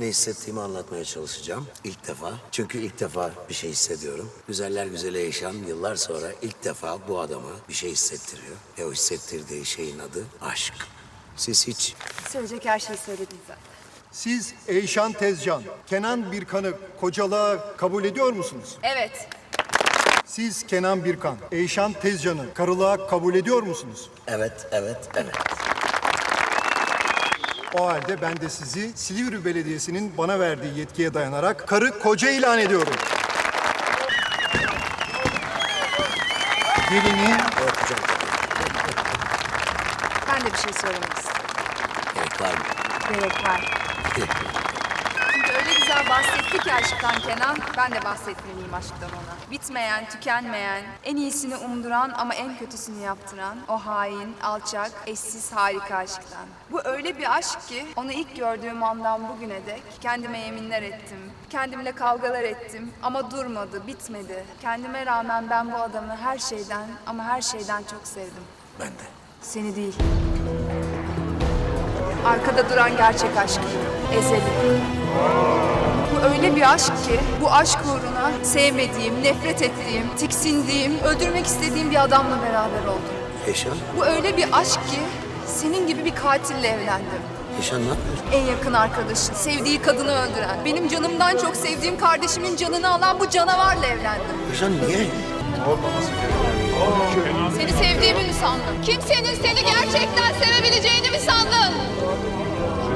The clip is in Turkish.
Ne hissettiğimi anlatmaya çalışacağım. İlk defa. Çünkü ilk defa bir şey hissediyorum. Güzeller güzeli yaşayan yıllar sonra ilk defa bu adama bir şey hissettiriyor. Ve o hissettirdiği şeyin adı aşk. Siz hiç Söyleyecek her şeyi söyledin zaten. Siz Eyşan Tezcan, Kenan Birkan'ı kocalığa kabul ediyor musunuz? Evet. Siz Kenan Birkan, Eyşan Tezcan'ı karılığa kabul ediyor musunuz? evet, evet, evet. O halde ben de sizi Silivri Belediyesi'nin bana verdiği yetkiye dayanarak karı koca ilan ediyorum. Gelini. Ben de bir şey söylemek istiyorum. Gerek var mı? Gerek var. Çünkü öyle güzel bahsetti ki aşktan Kenan, ben de bahsetmeliyim aşktan ona. Bitmeyen, tükenmeyen, en iyisini umduran ama en kötüsünü yaptıran o hain, alçak, eşsiz harika aşktan. Bu öyle bir aşk ki onu ilk gördüğüm andan bugüne dek kendime yeminler ettim. Kendimle kavgalar ettim ama durmadı, bitmedi. Kendime rağmen ben bu adamı her şeyden ama her şeyden çok sevdim. Ben de. Seni değil. Arkada duran gerçek aşk. Ezeli. Bu öyle bir aşk ki bu aşk uğruna sevmediğim, nefret ettiğim, tiksindiğim, öldürmek istediğim bir adamla beraber oldum. Eşan, Bu öyle bir aşk ki senin gibi bir katille evlendim. Eşan ne yapıyorsun? En yakın arkadaşın, sevdiği kadını öldüren, benim canımdan çok sevdiğim kardeşimin canını alan bu canavarla evlendim. Eşan niye? Seni sevdiğimi mi sandın? Kimsenin seni gerçekten sandın?